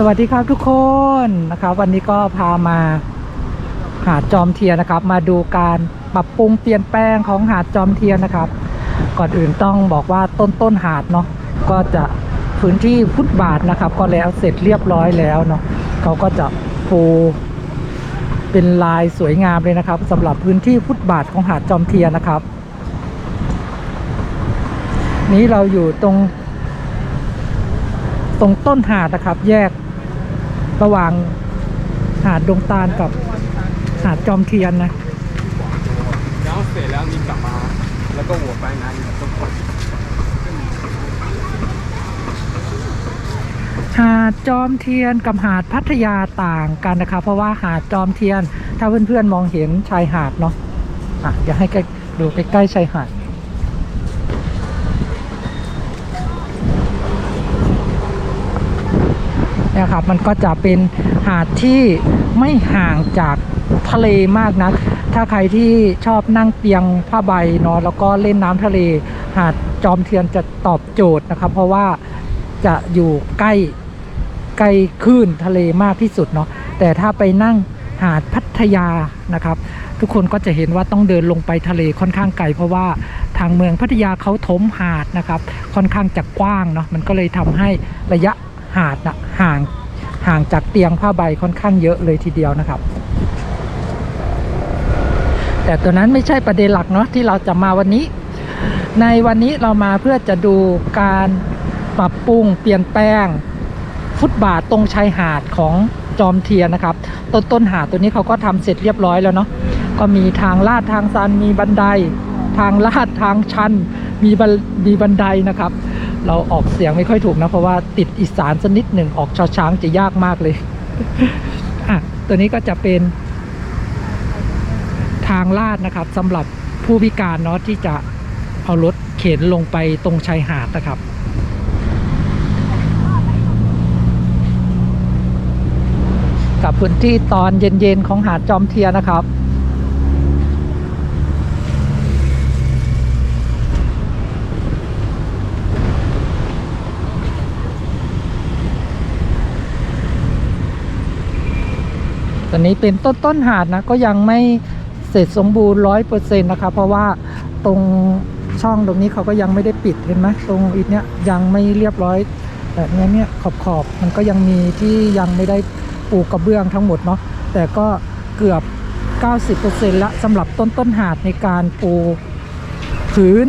สวัสดีครับทุกคนนะครับ วันนี้ก็พามาหาดจอมเทียนนะครับ มาดูการปรับปรุงเปลี่ยนแปลงของหาดจอมเทียนนะครับ ก่อนอื่นต้องบอกว่าต้นต้นหาดเนาะก็จะพื้นที่ฟุตบาทนะครับ ก็แล้วเสร็จเรียบร้อยแล้วเนาะเขาก็จะปูเป็นลายสวยงามเลยนะครับสำหรับพื้นที่ฟุตบาทของหาดจอมเทียนนะครับ นี้เราอยู่ตรงตรงต้นหาดนะครับ แยก ระหว่างหาดดงตาลกับหาดจอมเทียนนะแล้วเสร็จแล้วนี่กลับมา แล้วก็หัวไปงานกับทุกคนหาดจอมเทียนกับหาดพัทยาต่างกันนะครับเพราะว่าหาดจอมเทียน ถ้าเพื่อนๆมองเห็นชายหาดเนาะอะเดี๋ยวให้ดูใกล้ๆชายหาด นี่ยครับมันก็จะเป็นหาดที่ไม่ห่างจากทะเลมากนัก ถ้าใครที่ชอบนั่งเตียงผ้าใบเนาะแล้วก็เล่นน้ำทะเล หาดจอมเทียนจะตอบโจทย์นะครับ เพราะว่าจะอยู่ใกล้ใกล้คลื่นทะเลมากที่สุดเนาะแต่ถ้าไปนั่งหาดพัทยานะครับ ทุกคนก็จะเห็นว่าต้องเดินลงไปทะเลค่อนข้างไกลเพราะว่าทางเมืองพัทยาเขาถมหาดนะครับ ค่อนข้างจะกว้างเนาะมันก็เลยทำให้ระยะ หาดนะห่างห่างจากเตียงผ้าใบค่อนข้างเยอะเลยทีเดียวนะครับ แต่ตัวนั้นไม่ใช่ประเด็นหลักเนาะที่เราจะมาวันนี้ ในวันนี้เรามาเพื่อจะดูการปรับปรุงเปลี่ยนแปลง ฟุตบาทตรงชายหาดของจอมเทียนนะครับ ต้นต้นหาดตัวนี้เขาก็ทำเสร็จเรียบร้อยแล้วเนาะก็มีทางลาดทางซันมีบันได ทางลาดทางชันมีบันมีบันไดนะครับ เราออกเสียงไม่ค่อยถูกนะ เพราะว่าติดอีสานสักนิดหนึ่งออกชอช้างจะยากมากเลย อะ ตัวนี้ก็จะเป็นทางลาดนะครับสำหรับผู้พิการเนาะที่จะเอารถเข็นลงไปตรงชายหาดนะครับกับพื้นที่ตอนเย็นๆของหาดจอมเทียนนะครับ นี้เป็นต้นต้นหาดนะก็ยังไม่เสร็จสมบูรณ์ร้อยเปอร์เซ็นต์นะครับเพราะว่าตรงช่องตรงนี้เขาก็ยังไม่ได้ปิดเห็นไหมตรงอีกเนี้ยยังไม่เรียบร้อยแบบเนี้ยเนี่ยขอบขอบมันก็ยังมีที่ยังไม่ได้ปูกระเบื้องทั้งหมดเนาะแต่ก็เกือบ 90%ละสำหรับต้นต้นหาดในการปูพื้น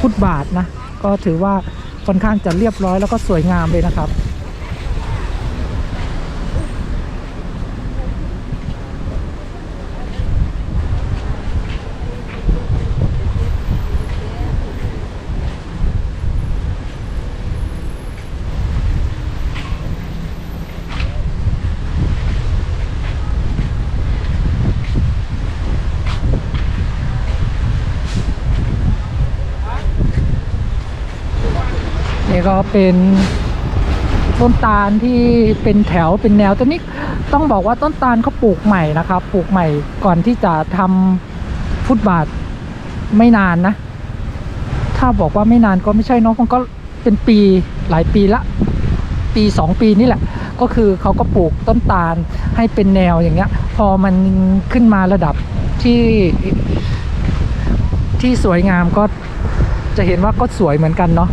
ฟุตบาทนะก็ถือว่าค่อนข้างจะเรียบร้อยแล้วก็สวยงามเลยนะครับ ก็เป็นต้นตาลที่เป็นแถวเป็นแนวตัวนี้ต้องบอกว่าต้นตาลเขาปลูกใหม่นะครับ ปลูกใหม่ก่อนที่จะทำฟุตบาทไม่นานนะ ถ้าบอกว่าไม่นานก็ไม่ใช่เนอะมันก็เป็นปีหลายปีละ ปีสองปีนี่แหละ ก็คือเขาก็ปลูกต้นตาลให้เป็นแนวอย่างเงี้ย พอมันขึ้นมาระดับที่ที่สวยงามก็จะเห็นว่าก็สวยเหมือนกันเนาะ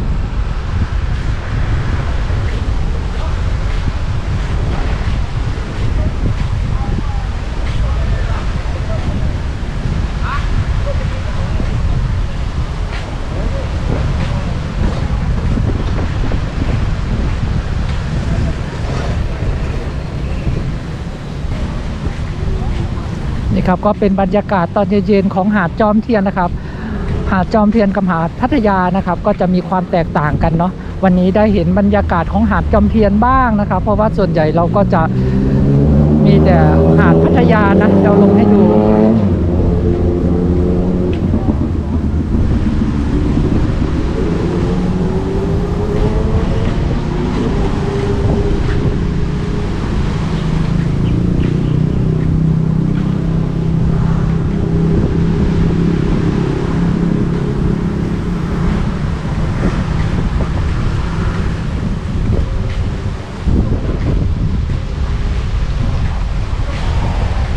ครับก็เป็นบรรยากาศตอนเย็นๆของหาดจอมเทียนนะครับ หาดจอมเทียนกับหาดพัทยานะครับ ก็จะมีความแตกต่างกันเนาะวันนี้ได้เห็นบรรยากาศของหาดจอมเทียนบ้างนะครับ เพราะว่าส่วนใหญ่เราก็จะมีแต่หาดพัทยานะเราลงให้ดู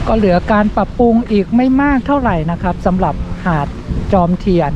ก็เหลือการปรับปรุงอีกไม่มากเท่าไหร่นะครับสำหรับหาดจอมเทียน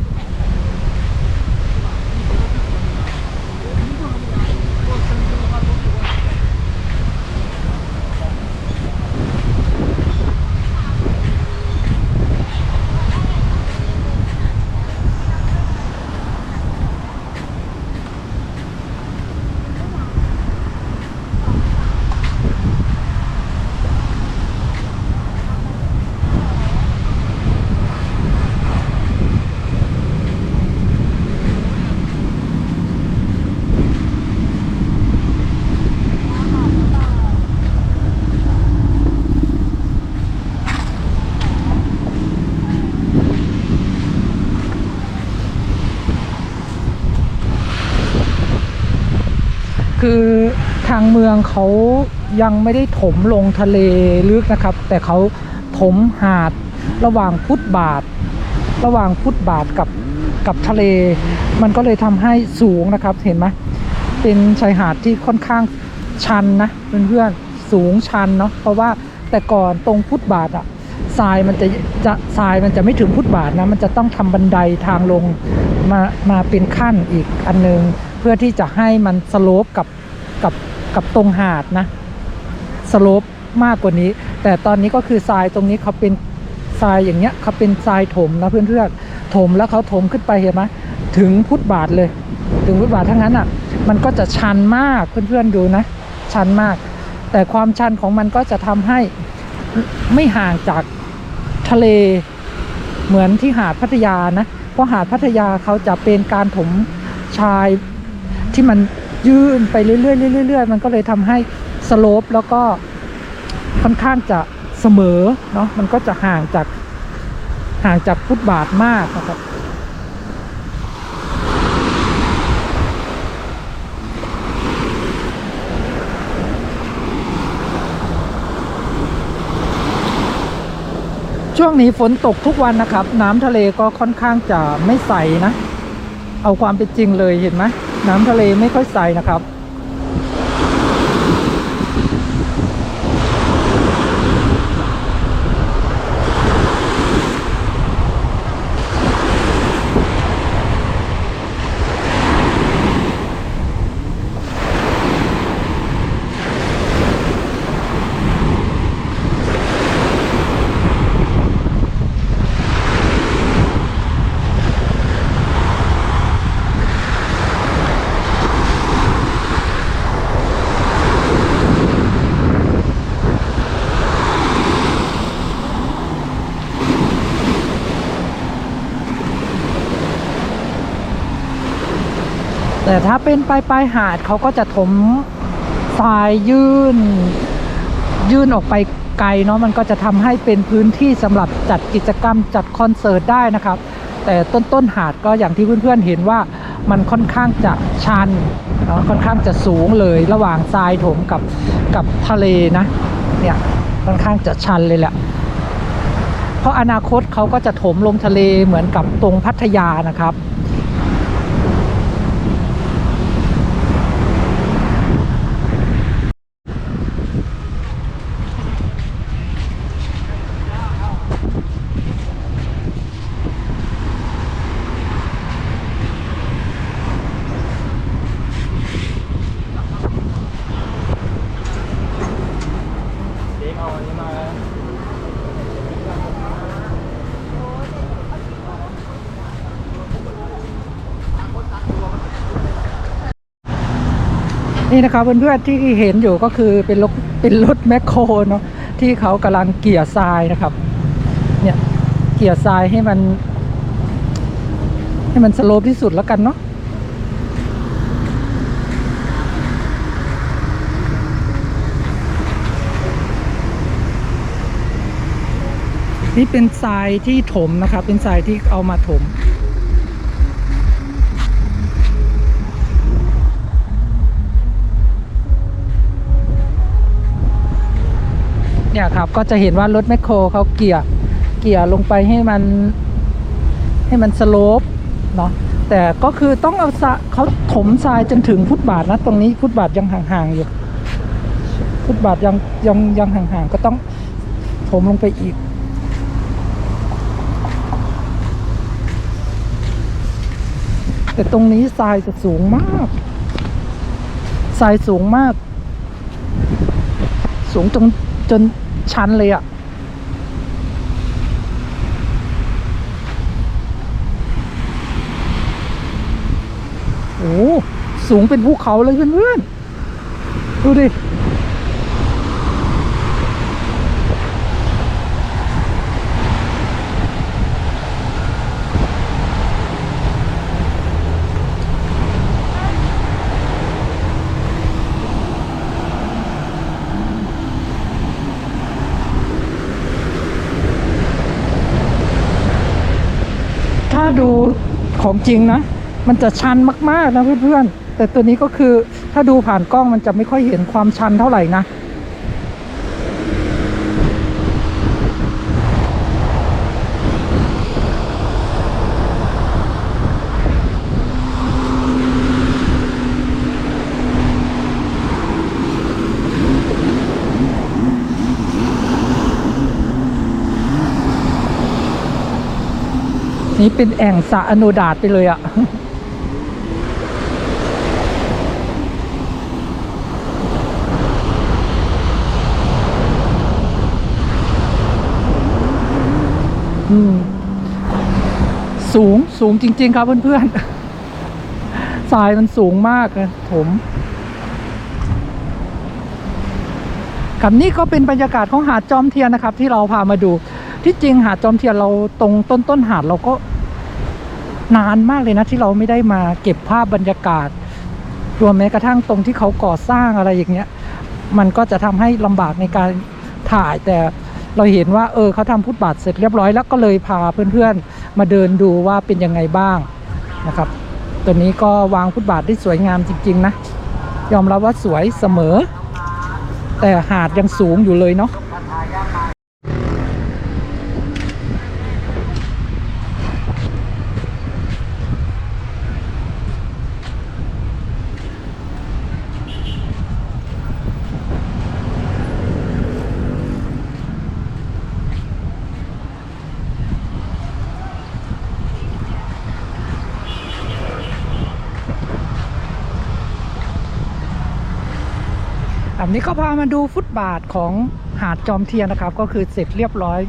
คือทาง เมืองเขายังไม่ได้ถมลงทะเลลึกนะครับ แต่เขาถมหาดระหว่างฟุตบาท ระหว่างฟุตบาทกับกับทะเล มันก็เลยทำให้สูงนะครับเห็นไหมเป็นชายหาดที่ค่อนข้างชันนะเพื่อนๆสูงชันเนาะเพราะว่าแต่ก่อนตรงฟุตบาทอะทรายมันจะจะทรายมันจะไม่ถึงฟุตบาทนะมันจะต้องทำบันไดทางลงมามาเป็นขั้นอีกอันนึง เพื่อที่จะให้มันสโลปกับกับ กับตรงหาดนะสโลปมากกว่านี้ แต่ตอนนี้ก็คือทรายตรงนี้เขาเป็นทรายอย่างเงี้ยเขาเป็นทรายถมนะเพื่อนๆถมแล้วเขาถมขึ้นไปเห็นไหมถึงฟุตบาทเลย ถึงฟุตบาททั้งนั้นอะ มันก็จะชันมากเพื่อนๆดูนะ ชันมาก แต่ความชันของมันก็จะทำให้ไม่ห่างจากทะเลเหมือนที่หาดพัทยานะ เพราะหาดพัทยาเขาจะเป็นการถมชายที่มัน ยื่นไปเรื่อยๆเรื่อยๆมันก็เลยทำให้สโลปแล้วก็ค่อนข้างจะเสมอเนาะมันก็จะห่างจากห่างจากฟุตบาทมากนะครับช่วงนี้ฝนตกทุกวันนะครับ น้ำทะเลก็ค่อนข้างจะไม่ใสนะ เอาความเป็นจริงเลยเห็นไหม น้ำทะเลไม่ค่อยใสนะครับ แต่ถ้าเป็นปลายปลายหาดเขาก็จะถมทรายยื่น ยื่นออกไปไกลเนาะมันก็จะทำให้เป็นพื้นที่สำหรับจัดกิจกรรมจัดคอนเสิร์ตได้นะครับ แต่ต้นต้นหาดก็อย่างที่เพื่อนๆเห็นว่ามันค่อนข้างจะชันเนาะค่อนข้างจะสูงเลยระหว่างทรายถมกับกับทะเลนะเนี่ยค่อนข้างจะชันเลยแหละเพราะอนาคตเขาก็จะถมลงทะเลเหมือนกับตรงพัทยานะครับ เด็กเอาอันนี้มา นี่นะครับเพื่อนๆที่เห็นอยู่ก็คือเป็นรถเป็นรถแมคโครเนาะที่เขากำลังเกี่ยทรายนะครับ เนี่ยเกี่ยทรายให้มัน ให้มันสโลปที่สุดแล้วกันเนาะนี่เป็นทรายที่ถมนะครับ เป็นทรายที่เอามาถม เนี่ยครับก็จะเห็นว่ารถแมคโครเขาเกี่ยเกี่ยลงไปให้มันให้มันสโลปเนาะแต่ก็คือต้องเอาเขาถมทรายจนถึงฟุตบาทนะตรงนี้ฟุตบาทยังห่างๆอยู่ฟุตบาทยังยังยังห่างๆก็ต้องถมลงไปอีกแต่ตรงนี้ทรายจะสูงมาก ทรายสูงมาก สูงจนจน ชันเลยอะ่ะโอ้สูงเป็นภูเขาเลยเพื่อนๆดูดิ ดูของจริงนะ มันจะชันมากๆนะเพื่อนๆ แต่ตัวนี้ก็คือถ้าดูผ่านกล้องมันจะไม่ค่อยเห็นความชันเท่าไหร่นะ นี่เป็นแอ่งสระอโนดาตไปเลยอะ่ะอืมสูงสูงจริง ๆ ครับเพื่อนๆทรายมันสูงมากนะผมครับนี่ก็เป็นบรรยากาศของหาดจอมเทียนนะครับ ที่เราพามาดู ที่จริงหาดจอมเทียนเราตรงต้นต้นหาดเราก็นานมากเลยนะที่เราไม่ได้มาเก็บภาพบรรยากาศ รวมแม้กระทั่งตรงที่เขาก่อสร้างอะไรอย่างเงี้ย มันก็จะทำให้ลำบากในการถ่ายแต่เราเห็นว่าเออเขาทำฟุตบาทเสร็จเรียบร้อยแล้วก็เลยพาเพื่อนๆ มาเดินดูว่าเป็นยังไงบ้างนะครับ ตัวนี้ก็วางฟุตบาทได้สวยงามจริง ๆ นะ ยอมรับว่าสวยเสมอ แต่หาดยังสูงอยู่เลยเนาะ นี้ก็พามาดูฟุตบาทของหาดจอมเทียนนะครับ ก็คือเสร็จเรียบร้อย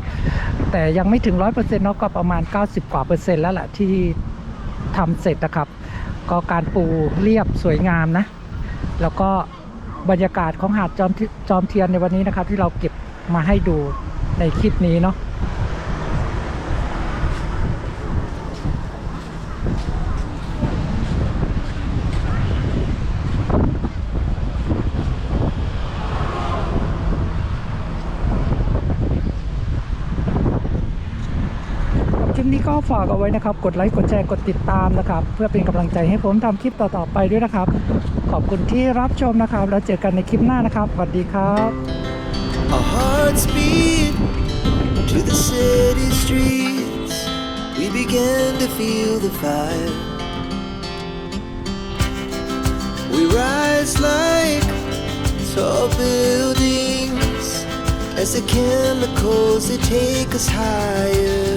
แต่ยังไม่ถึงร้อยเปอร์เซ็นต์เนาะก็ประมาณ 90 กว่าเปอร์เซ็นต์แล้วแหละที่ทำเสร็จนะครับ ก็การปูเรียบสวยงามนะ แล้วก็บรรยากาศของหาดจอมจอมเทียนในวันนี้นะครับ ที่เราเก็บมาให้ดูในคลิปนี้เนาะ ก็ฝากเอาไว้นะครับ กดไลค์กดแชร์กดติดตามนะครับ เพื่อเป็นกำลังใจให้ผมทำคลิปต่อๆไปด้วยนะครับ ขอบคุณที่รับชมนะครับ แล้วเจอกันในคลิปหน้านะครับสวัสดีครับ Our hearts beat to the city streets. We began to feel the fire. We rise like tall buildings as the chemicals they take us higher.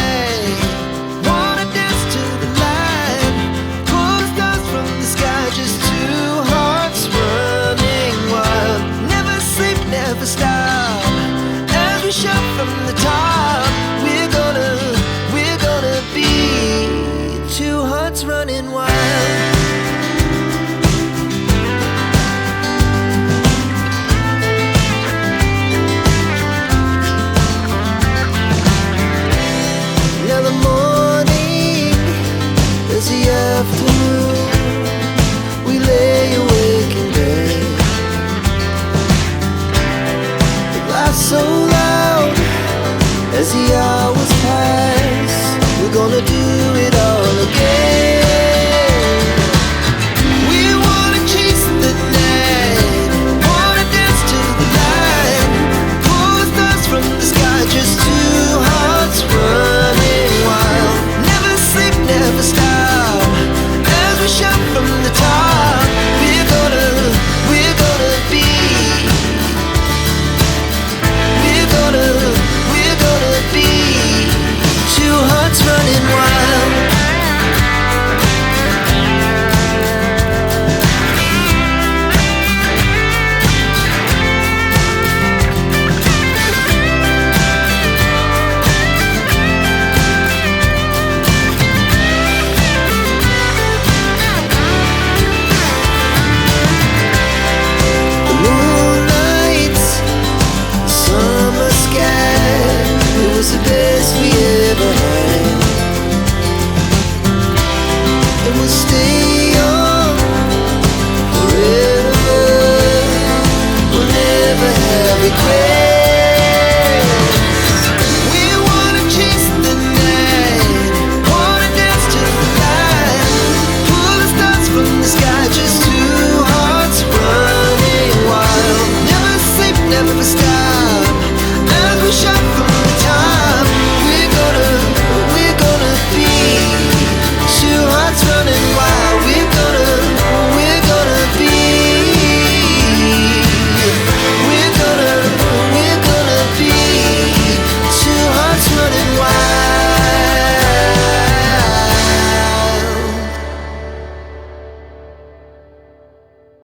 stop.